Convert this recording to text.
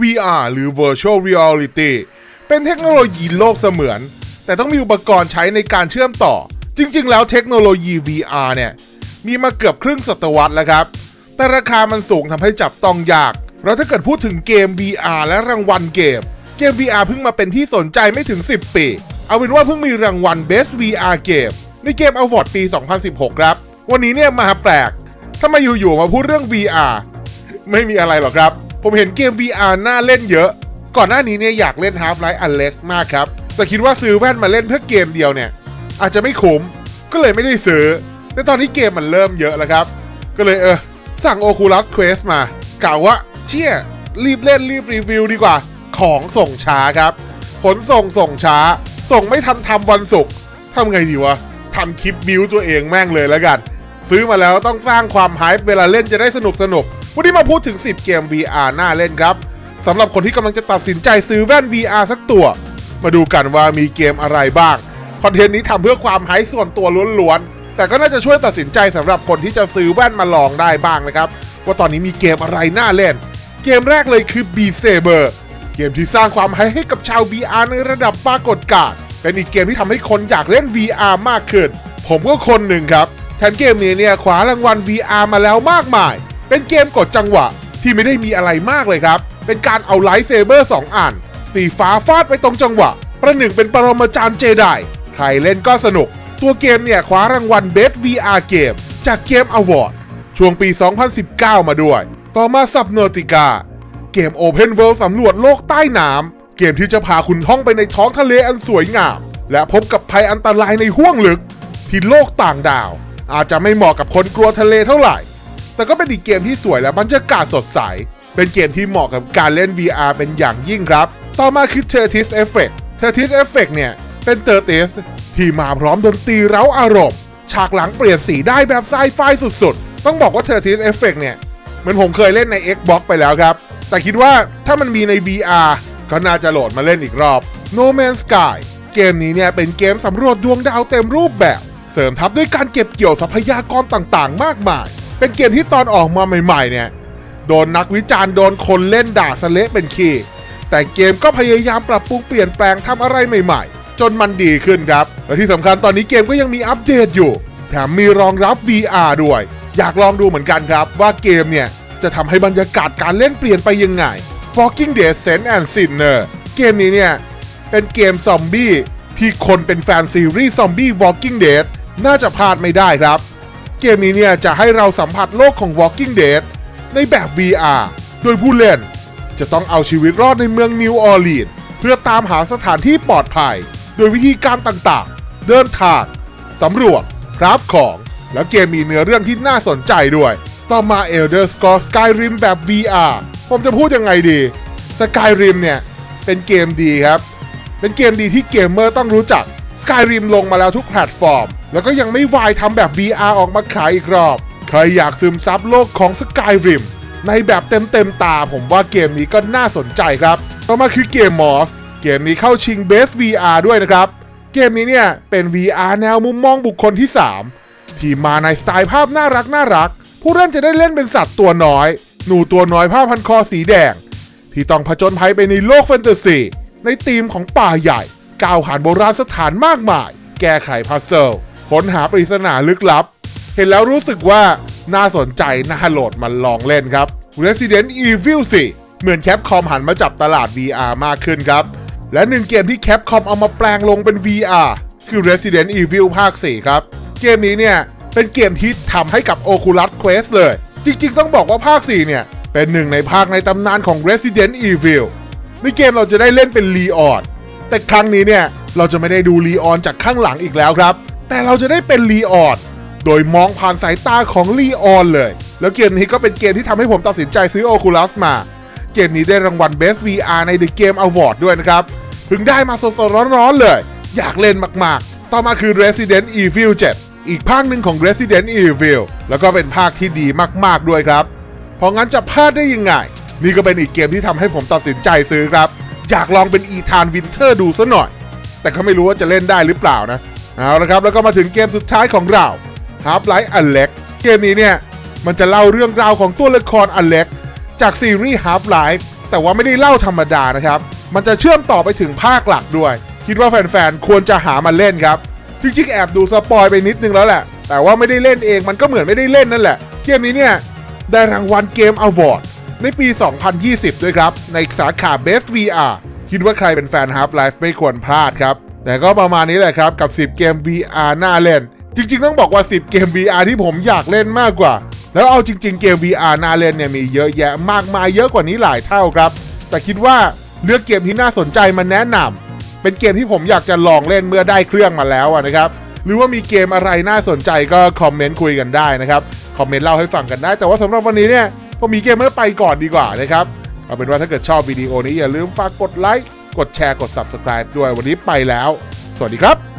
VR หรือ Virtual Reality เป็นเทคโนโลยีโลกเสมือน แต่ต้องมีอุปกรณ์ใช้ในการเชื่อมต่อ จริง ๆ แล้วเทคโนโลยี VR เนี่ย มีมาเกือบครึ่งศตวรรษแล้วครับ แต่ราคามันสูงทำให้จับต้องยากแล้วถ้าเกิดพูดถึงเกม VR และรางวัลเกม เกม VR เพิ่งมาเป็นที่สนใจไม่ถึง 10 ปี เอาเป็นว่าเพิ่งมีรางวัล Best VR Game ในเกม Award ปี 2016 ครับ วันนี้เนี่ยมาแปลก ถ้ามาอยู่ๆมาพูดเรื่อง VR ไม่มีอะไรหรอกครับ ผมเห็นเกม VR น่าเล่นเยอะ ก่อนหน้านี้เนี่ยอยากเล่น Half-Life Alyx มากครับ แต่คิดว่าซื้อแว่นมาเล่นเพื่อเกมเดียวเนี่ย อาจจะไม่คุ้ม ก็เลยไม่ได้ซื้อแต่ตอนนี้เกมมันเริ่มเยอะแล้วครับ ก็เลยเออ สั่ง Oculus Quest มากล่าวว่าเชี่ยรีบเล่นรีบรีวิวดีกว่า ของส่งช้าครับขนส่งส่งช้า ส่งไม่ทันทำวันศุกร์ทำไงดีวะทำคลิปบิวตัวเองแม่งเลยแล้วกัน ซื้อมาแล้วต้องสร้างความไฮป์เวลาเล่นจะได้สนุกสนุก วันนี้มาพูดถึง 10 เกม VR น่าเล่นครับสำหรับคนที่กำลังจะตัดสินใจซื้อแว่น VR สักตัว มาดูกันว่ามีเกมอะไรบ้าง คอนเทนต์นี้ทำเพื่อความไฮส่วนตัวล้วนๆ แต่ก็น่าจะช่วยตัดสินใจสำหรับคนที่จะซื้อแว่นมาลองได้บ้างนะครับ ว่าตอนนี้มีเกมอะไรน่าเล่น เกมแรกเลยคือ b s a b e r เกมที่สร้างความไฮให้กับชาว VR ในระดับปรากฏการณ์เป็นอีกเกมที่ทำให้คนอยากเล่น VR มากขึ้น ผมก็คนหนึ่งครับแถมเกมนี้เนี่ยคว้ารางวัล VR มาแล้วมากมาย เป็นเกมกดจังหวะที่ไม่ได้มีอะไรมากเลยครับ เป็นการเอาไลท์เซเบอร์2อันสีฟ้าฟาดไปตรงจังหวะ ประหนึ่งเป็นปรมาจารย์เจไดใครเล่นก็สนุก ตัวเกมเนี่ยคว้ารางวัล Best VR Game จากเกม Award ช่วงปี 2019 มาด้วย ต่อมา Subnautica เกม Open World สำรวจโลกใต้น้ำ เกมที่จะพาคุณท่องไปในท้องทะเลอันสวยงาม และพบกับภัยอันตรายในห้วงลึก ที่โลกต่างดาว อาจจะไม่เหมาะกับคนกลัวทะเลเท่าไหร่ แต่ก็เป็นอีกเกมที่สวยและบรรยากาศสดใส เป็นเกมที่เหมาะกับการเล่น VR เป็นอย่างยิ่งครับ ต่อมาคือ Tertis Effect Tertis Effect เนี่ย เป็น Tertis ที่มาพร้อมดนตรีเร้าอารมณ์ ฉากหลังเปลี่ยนสีได้แบบไซไฟสุดๆ ต้องบอกว่า Tertis Effect เนี่ยเหมือนผมเคยเล่นใน Xbox ไปแล้วครับ แต่คิดว่าถ้ามันมีใน VR ก็น่าจะโหลดมาเล่นอีกรอบ No Man's Sky เกมนี้เนี่ยเป็นเกมสำรวจดวงดาวเต็มรูปแบบ เสริมทับด้วยการเก็บเกี่ยวทรัพยากรต่างๆ มากมาย เป็นเกมที่ตอนออกมาใหม่ ๆ เนี่ย โดนนักวิจารณ์โดนคนเล่นด่าสเละเป็นขี้แต่เกมก็พยายามปรับปรุงเปลี่ยนแปลงทำอะไรใหม่ ๆ จนมันดีขึ้นครับ และที่สำคัญตอนนี้เกมก็ยังมีอัปเดตอยู่ แถมมีรองรับ VR ด้วย อยากลองดูเหมือนกันครับ ว่าเกมเนี่ย จะทำให้บรรยากาศการเล่นเปลี่ยนไปยังไง Walking Dead Sense and Sinner เกมนี้เนี่ย เป็นเกมซอมบี้ที่คนเป็นแฟนซีรีส์ซอมบี้ Walking Dead น่าจะพลาดไม่ได้ครับ เกมนี้เนี่ยจะให้เราสัมผัสโลกของ Walking Dead ในแบบ VR โดยผู้เล่น จะต้องเอาชีวิตรอดในเมืองนิวออร์ลีนเพื่อตามหาสถานที่ปลอดภัย โดยวิธีการต่างๆ เดินทางสำรวจคราฟของ แล้วเกมมีเนื้อเรื่องที่น่าสนใจด้วย ต่อมา Elder Scrolls Skyrim แบบ VR ผมจะพูดยังไงดี Skyrim เนี่ย เป็นเกมดีครับ เป็นเกมดีที่เกมเมอร์ต้องรู้จัก Skyrim ลงมาแล้วทุกแพลตฟอร์ม แล้วก็ยังไม่วายทำแบบ VR ออกมาขายอีกรอบ ใครอยากซึมซับโลกของ Skyrim ในแบบเต็มเต็มๆตาผมว่าเกมนี้ก็น่าสนใจครับ ต่อมาคือเกม Moss เกมนี้เข้าชิง Best VR ด้วยนะครับ เกมนี้เนี่ยเป็น VR แนวมุมมองบุคคลที่ 3 ที่มาในสไตล์ภาพน่ารักน่ารัก ผู้เล่นจะได้เล่นเป็นสัตว์ตัวน้อย หนูตัวน้อยผ้าพันคอสีแดง ที่ต้องผจญภัยไปในโลกแฟนตาซีในธีมของป่าใหญ่ก้าวผ่านโบราณสถานมากมาย แก้ไขพัซเซิล ค้นหาปริศนาลึกลับ เห็นแล้วรู้สึกว่าน่าสนใจน่าโหลดมันลองเล่นครับ Resident Evil 4 เหมือนแคปคอมหันมาจับตลาด VR มากขึ้นครับ และหนึ่งเกมที่แคปคอมเอามาแปลงลงเป็น VR คือ Resident Evil ภาค 4 ครับ เกมนี้เนี่ย เป็นเกมที่ทำให้กับ Oculus Quest เลย จริงๆ ต้องบอกว่าภาค 4 เนี่ย เป็นหนึ่งในภาคในตำนานของ Resident Evil ในเกมเราจะได้เล่นเป็นลีออนแต่ครั้งนี้เนี่ย เราจะไม่ได้ดูลีออนจากข้างหลังอีกแล้วครับ แต่เราจะได้เป็นลีออนโดยมองผ่านสายตาของลีออนเลย แล้วเกมนี้ก็เป็นเกมที่ทำให้ผมตัดสินใจซื้อ Oculus มา เกมนี้ได้รางวัล Best VR ใน The Game Award ด้วยนะครับเพิ่งได้มาสดๆร้อนๆเลย อยากเล่นมากๆ ต่อมาคือ Resident Evil 7 อีกภาคหนึ่งของ Resident Evil แล้วก็เป็นภาคที่ดีมากๆด้วยครับ เพราะงั้นจะพลาดได้ยังไง นี่ก็เป็นอีกเกมที่ทำให้ผมตัดสินใจซื้อครับ อยากลองเป็นอีธานวินเทอร์ดูซะหน่อย แต่ก็ไม่รู้ว่าจะเล่นได้หรือเปล่านะ เอาละครับแล้วก็มาถึงเกมสุดท้ายของเรา Half-Life Alyx เกมนี้เนี่ยมันจะเล่าเรื่องราวของตัวละครอเล็กจากซีรีส์ Half-Life แต่ว่าไม่ได้เล่าธรรมดานะครับ มันจะเชื่อมต่อไปถึงภาคหลักด้วย คิดว่าแฟนๆ ควรจะหามาเล่นครับ จริงๆ แอบดูสปอยไปนิดนึงแล้วแหละ แต่ว่าไม่ได้เล่นเอง มันก็เหมือนไม่ได้เล่นนั่นแหละ เกมนี้เนี่ยได้รางวัลเกมอวอร์ดในปี 2020 ด้วยครับ ในสาขา Best VR คิดว่าใครเป็นแฟน Half-Life ไม่ควรพลาดครับ แต่ก็ประมาณนี้แหละครับกับ 10 เกม VR น่าเล่น จริง ๆ ต้องบอกว่า 10 เกม VR ที่ผมอยากเล่นมากกว่า แล้วเอาจริง ๆ เกม VR น่าเล่นเนี่ยมีเยอะแยะมากมายเยอะกว่านี้หลายเท่าครับ แต่คิดว่าเลือกเกมที่น่าสนใจมาแนะนำเป็นเกมที่ผมอยากจะลองเล่นเมื่อได้เครื่องมาแล้วนะครับ หรือว่ามีเกมอะไรน่าสนใจก็คอมเมนต์คุยกันได้นะครับ คอมเมนต์เล่าให้ฟังกันได้ แต่ว่าสำหรับวันนี้เนี่ยผมมีเกมเมื่อไปก่อนดีกว่านะครับ เอาเป็นว่าถ้าเกิดชอบวิดีโอนี้อย่าลืมฝากกดไลค์ กดแชร์กด Subscribe ด้วยวันนี้ไปแล้ว สวัสดีครับ